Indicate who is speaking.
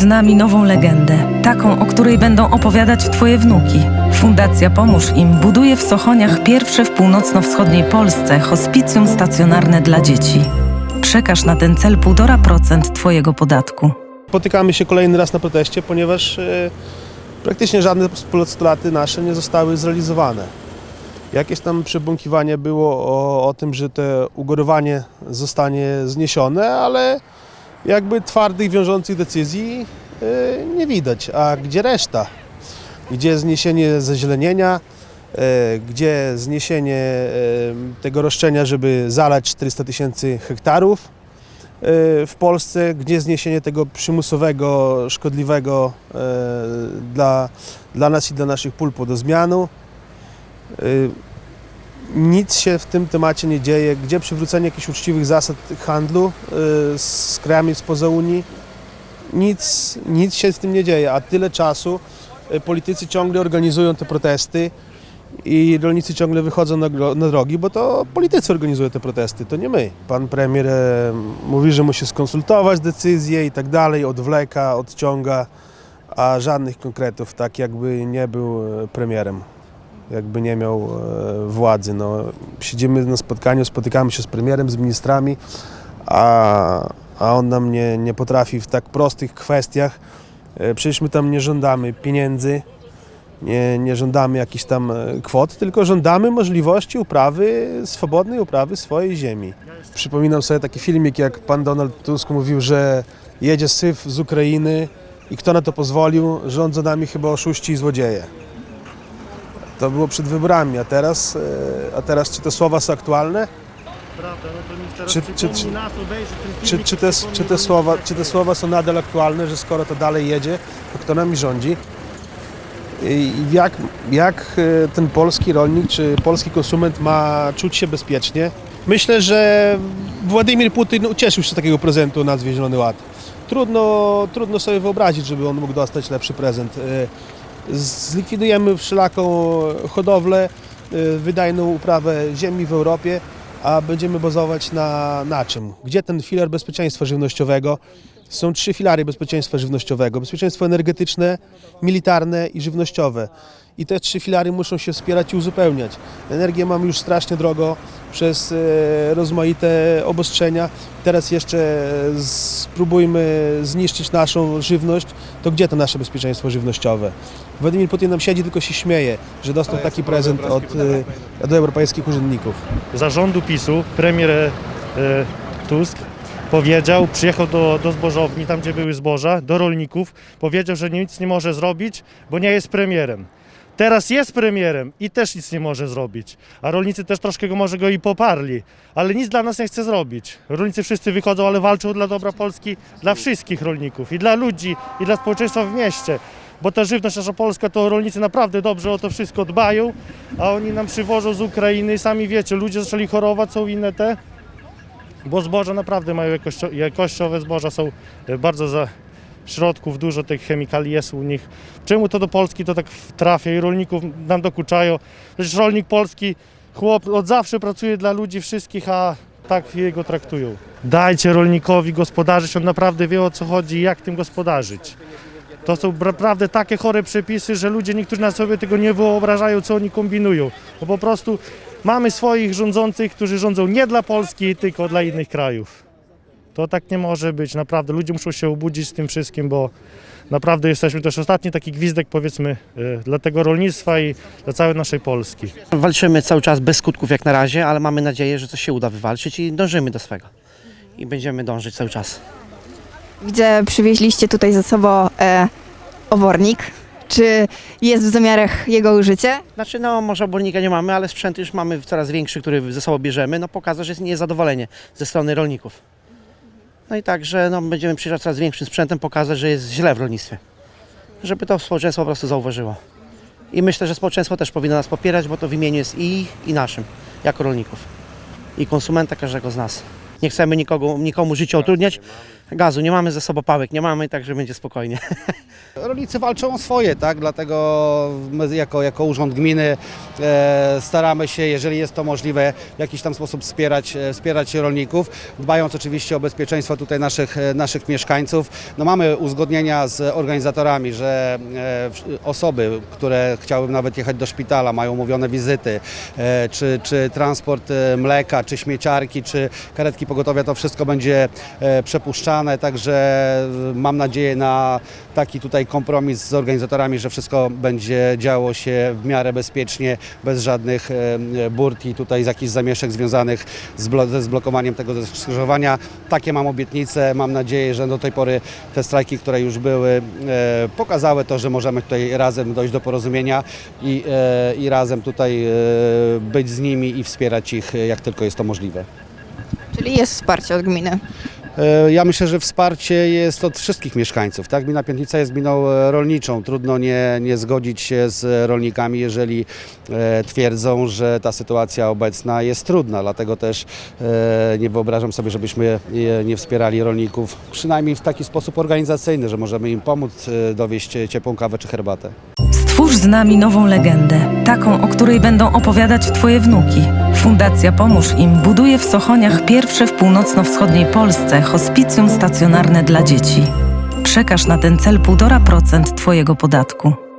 Speaker 1: z nami nową legendę, taką, o której będą opowiadać twoje wnuki. Fundacja Pomóż im buduje w Sochoniach pierwsze w północno-wschodniej Polsce hospicjum stacjonarne dla dzieci. Przekaż na ten cel 1,5% twojego podatku.
Speaker 2: Spotykamy się kolejny raz na proteście, ponieważ e, praktycznie żadne postulaty nasze nie zostały zrealizowane. Jakieś tam przebąkiwanie było o, o tym, że to ugorowanie zostanie zniesione, ale jakby twardych, wiążących decyzji e, nie widać. A gdzie reszta? Gdzie zniesienie zazielenienia? E, Gdzie zniesienie e, tego roszczenia, żeby zalać 400 tysięcy hektarów? w Polsce, gdzie zniesienie tego przymusowego, szkodliwego dla, dla nas i dla naszych pól płodozmianu. E, Nic się w tym temacie nie dzieje. Gdzie przywrócenie jakichś uczciwych zasad handlu e, z krajami spoza Unii? Nic, nic się z tym nie dzieje, a tyle czasu e, politycy ciągle organizują te protesty i rolnicy ciągle wychodzą na, na drogi, bo to politycy organizują te protesty, to nie my. Pan premier e, mówi, że musi skonsultować decyzje i tak dalej, odwleka, odciąga, a żadnych konkretów, tak jakby nie był e, premierem, jakby nie miał e, władzy. No, siedzimy na spotkaniu, spotykamy się z premierem, z ministrami, a, a on nam nie, nie potrafi w tak prostych kwestiach. E, Przecież my tam nie żądamy pieniędzy, nie, nie żądamy jakichś tam e, kwot, tylko żądamy możliwości uprawy, swobodnej uprawy swojej ziemi. Przypominam sobie taki filmik, jak pan Donald Tusk mówił, że jedzie syf z Ukrainy i kto na to pozwolił? Rządzą nami chyba oszuści i złodzieje. To było przed wyborami, a teraz, e, a teraz czy te słowa są aktualne?
Speaker 3: Prawda, no to teraz
Speaker 2: Czy-
Speaker 3: czy,
Speaker 2: czy-
Speaker 3: nas obejrzy ten
Speaker 2: Czy,
Speaker 3: filmik
Speaker 2: czy, te, czy, te słowa, czy te słowa są nadal aktualne, że skoro to dalej jedzie, to kto nami rządzi? I jak, jak e, ten polski rolnik czy polski konsument ma czuć się bezpiecznie? Myślę, że Władimir Putin ucieszył się z takiego prezentu o nazwie Zielony Ład. Trudno, trudno sobie wyobrazić, żeby on mógł dostać lepszy prezent. Zlikwidujemy wszelaką hodowlę, e, wydajną uprawę ziemi w Europie, a będziemy bazować na, na czym? Gdzie ten filar bezpieczeństwa żywnościowego? Są trzy filary bezpieczeństwa żywnościowego: bezpieczeństwo energetyczne, militarne i żywnościowe. I te trzy filary muszą się wspierać i uzupełniać. Energię mamy już strasznie drogo przez e, rozmaite obostrzenia. Teraz jeszcze spróbujmy zniszczyć naszą żywność. To gdzie to nasze bezpieczeństwo żywnościowe? Władimir Putin nam siedzi, tylko się śmieje, że dostał taki prezent od, e, od europejskich urzędników.
Speaker 3: zarządu PiSu premier e, Tusk powiedział, przyjechał do, do zbożowni, tam gdzie były zboża, do rolników, powiedział, że nic nie może zrobić, bo nie jest premierem. Teraz jest premierem i też nic nie może zrobić. A rolnicy też troszkę go może go i poparli, ale nic dla nas nie chce zrobić. Rolnicy wszyscy wychodzą, ale walczą dla dobra Polski, dla wszystkich rolników i dla ludzi, i dla społeczeństwa w mieście. Bo ta żywność nasza polska, to rolnicy naprawdę dobrze o to wszystko dbają, a oni nam przywożą z Ukrainy. Sami wiecie, ludzie zaczęli chorować, są inne te. Bo zboża naprawdę mają jakościo, jakościowe zboża, są e, bardzo za środków, dużo tych chemikali jest u nich. Czemu to do Polski to tak trafia i rolników nam dokuczają? Przecież rolnik polski, chłop od zawsze pracuje dla ludzi wszystkich, a tak jego traktują. Dajcie rolnikowi gospodarzyć, on naprawdę wie o co chodzi i jak tym gospodarzyć. To są naprawdę takie chore przepisy, że ludzie niektórzy na sobie tego nie wyobrażają, co oni kombinują. Bo po prostu mamy swoich rządzących, którzy rządzą nie dla Polski, tylko dla innych krajów. To tak nie może być, naprawdę. Ludzie muszą się obudzić z tym wszystkim, bo naprawdę jesteśmy też ostatni taki gwizdek, powiedzmy, y, dla tego rolnictwa i dla całej naszej Polski.
Speaker 4: Walczymy cały czas bez skutków jak na razie, ale mamy nadzieję, że coś się uda wywalczyć i dążymy do swego. I będziemy dążyć cały czas.
Speaker 5: Widzę, przywieźliście tutaj ze sobą e, obornik. Czy jest w zamiarach jego użycie?
Speaker 4: Znaczy, no może obornika nie mamy, ale sprzęt już mamy coraz większy, który ze sobą bierzemy, no pokazał, że jest niezadowolenie ze strony rolników. No i także no, będziemy przyjeżdżać coraz większym sprzętem, pokazać, że jest źle w rolnictwie. Żeby to społeczeństwo po prostu zauważyło. I myślę, że społeczeństwo też powinno nas popierać, bo to w imieniu jest i ich, i naszym, jako rolników. I konsumenta każdego z nas. Nie chcemy nikogo, nikomu życia utrudniać, gazu, nie mamy ze sobą pałek, nie mamy, także będzie spokojnie.
Speaker 6: Rolnicy walczą o swoje, tak? Dlatego my jako, jako Urząd Gminy e, staramy się, jeżeli jest to możliwe, w jakiś tam sposób wspierać, e, wspierać rolników, dbając oczywiście o bezpieczeństwo tutaj naszych, e, naszych mieszkańców. No mamy uzgodnienia z organizatorami, że e, osoby, które chciałyby nawet jechać do szpitala, mają umówione wizyty, e, czy, czy transport e, mleka, czy śmieciarki, czy karetki pogotowia, to wszystko będzie e, przepuszczane, także e, mam nadzieję na taki tutaj kompromis z organizatorami, że wszystko będzie działo się w miarę bezpiecznie, bez żadnych e, burt i tutaj z jakichś zamieszek związanych ze zblokowaniem tego skrzyżowania. Takie mam obietnice, mam nadzieję, że do tej pory te strajki, które już były, pokazały to, że możemy tutaj razem dojść do porozumienia i, i razem tutaj być z nimi i wspierać ich, jak tylko jest to możliwe.
Speaker 5: Czyli jest wsparcie od gminy.
Speaker 6: E, Ja myślę, że wsparcie jest od wszystkich mieszkańców. Tak? Gmina Piętnica jest gminą e, rolniczą. Trudno nie, nie zgodzić się z rolnikami, jeżeli e, twierdzą, że ta sytuacja obecna jest trudna. Dlatego też nie wyobrażam sobie, żebyśmy nie wspierali rolników, przynajmniej w taki sposób organizacyjny, że możemy im pomóc dowieść ciepłą kawę czy herbatę.
Speaker 1: Stwórz z nami nową legendę, taką, o której będą opowiadać Twoje wnuki. Fundacja Pomóż im buduje w Sochoniach pierwsze w północno-wschodniej Polsce hospicjum stacjonarne dla dzieci. Przekaż na ten cel 1,5% Twojego podatku.